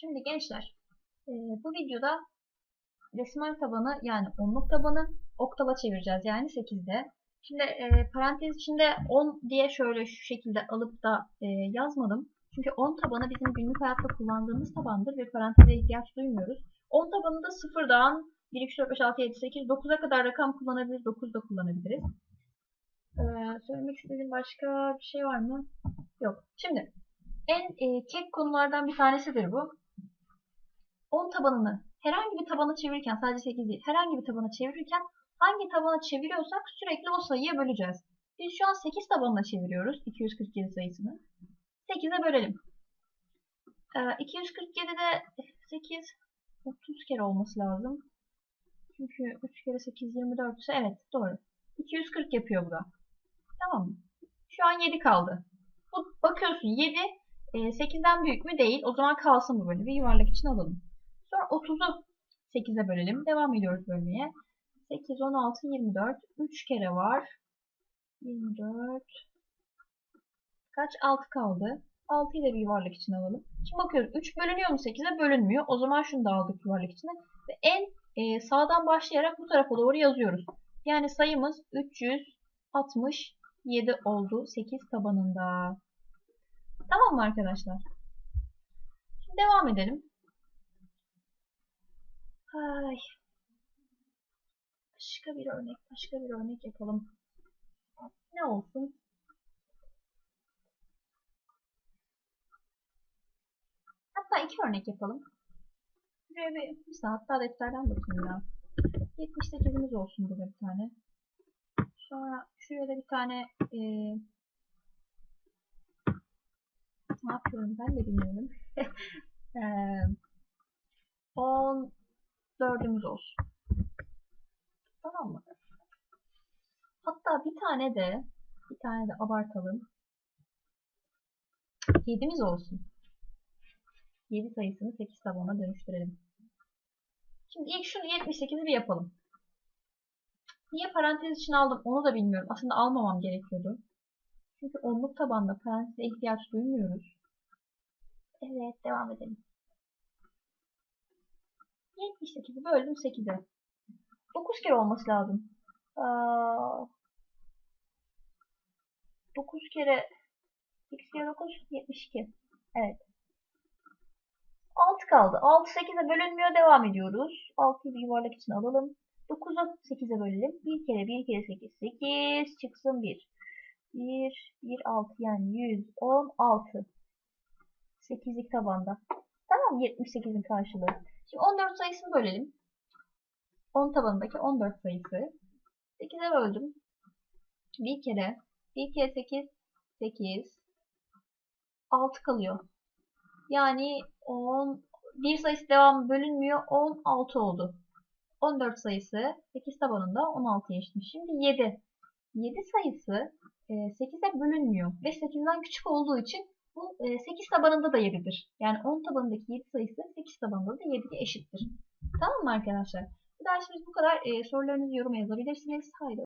Şimdi gençler e, bu videoda desimal tabanı yani onluk tabanı oktava çevireceğiz yani 8'de. Şimdi e, parantez içinde 10 diye şöyle şu şekilde alıp da e, yazmadım. Çünkü 10 tabanı bizim günlük hayatta kullandığımız tabandır ve paranteze ihtiyaç duymuyoruz. 10 tabanında sıfırdan 1, 2, 4, 5, 6, 7, 8, 9'a kadar rakam kullanabiliriz. 9 da kullanabiliriz. Ee, söylemek istediğim başka bir şey var mı? Yok. Şimdi en e, kek konulardan bir tanesidir bu. 10 tabanını herhangi bir tabana çevirirken sadece 8 değil herhangi bir tabana çevirirken hangi tabana çeviriyorsak sürekli o sayıya böleceğiz. Biz şu an 8 tabanına çeviriyoruz 247 sayısını. 8'e bölelim. Ee, 247'de 8 30 kere olması lazım. Çünkü 3 kere 8 24 ise evet doğru. 240 yapıyor bu da. Tamam mı? Şu an 7 kaldı. Bu, bakıyorsun 7 e, 8'den büyük mü? Değil. O zaman kalsın bu böyle. Bir yuvarlak için alalım. Sonra 30'u 8'e bölelim. Devam ediyoruz bölmeye. 8, 16, 24. 3 kere var. 24. Kaç? 6 kaldı. 6'yı da bir yuvarlak için alalım. Şimdi bakıyoruz. 3 bölünüyor mu 8'e? Bölünmüyor. O zaman şunu da aldık yuvarlak içine. Ve en e, sağdan başlayarak bu tarafa doğru yazıyoruz. Yani sayımız 367 oldu 8 tabanında. Tamam mı arkadaşlar? Şimdi devam edelim. Ay. Başka bir örnek, başka bir örnek yapalım. Ne olsun? Hatta iki örnek yapalım. Şuraya bir, bir saat daha defterden bakayım ya. 78'imiz olsun burada bir tane. Sonra şuraya da bir tane e, ne yapıyorum ben de bilmiyorum. e, 14'ümüz olsun. Tamam mı? Hatta bir tane de bir tane de abartalım. 7'miz olsun. 7 sayısını 8 tabana dönüştürelim. Şimdi ilk şunu 78'i bir yapalım. Niye parantez için aldım onu da bilmiyorum. Aslında almamam gerekiyordu. Çünkü onluk tabanda paranteze ihtiyaç duymuyoruz. Evet devam edelim. 78'i böldüm 8'e. 9 kere olması lazım. Aa, 9 kere 8 kere 9 72. Evet. 6 kaldı. 6 8'e bölünmüyor. Devam ediyoruz. 6'yı bir yuvarlak için alalım. 9'u 8'e bölelim. 1 kere 1 kere 8 8 çıksın 1. 1 1 6 yani 116. 8'lik tabanda. Tamam 78'in karşılığı. Şimdi 14 sayısını bölelim. 10 tabanındaki 14 sayısı. 8'e böldüm. 1 kere 1 kere 8 8 6 kalıyor. Yani 10 bir sayısı devam bölünmüyor. 16 oldu. 14 sayısı 8 tabanında 16 eşitmiş. Şimdi 7. 7 sayısı 8'e bölünmüyor. Ve 8'den küçük olduğu için bu 8 tabanında da 7'dir. Yani 10 tabanındaki 7 sayısı 8 tabanında da 7'ye eşittir. Tamam mı arkadaşlar? Bu bu kadar. Sorularınızı yoruma yazabilirsiniz. Haydi.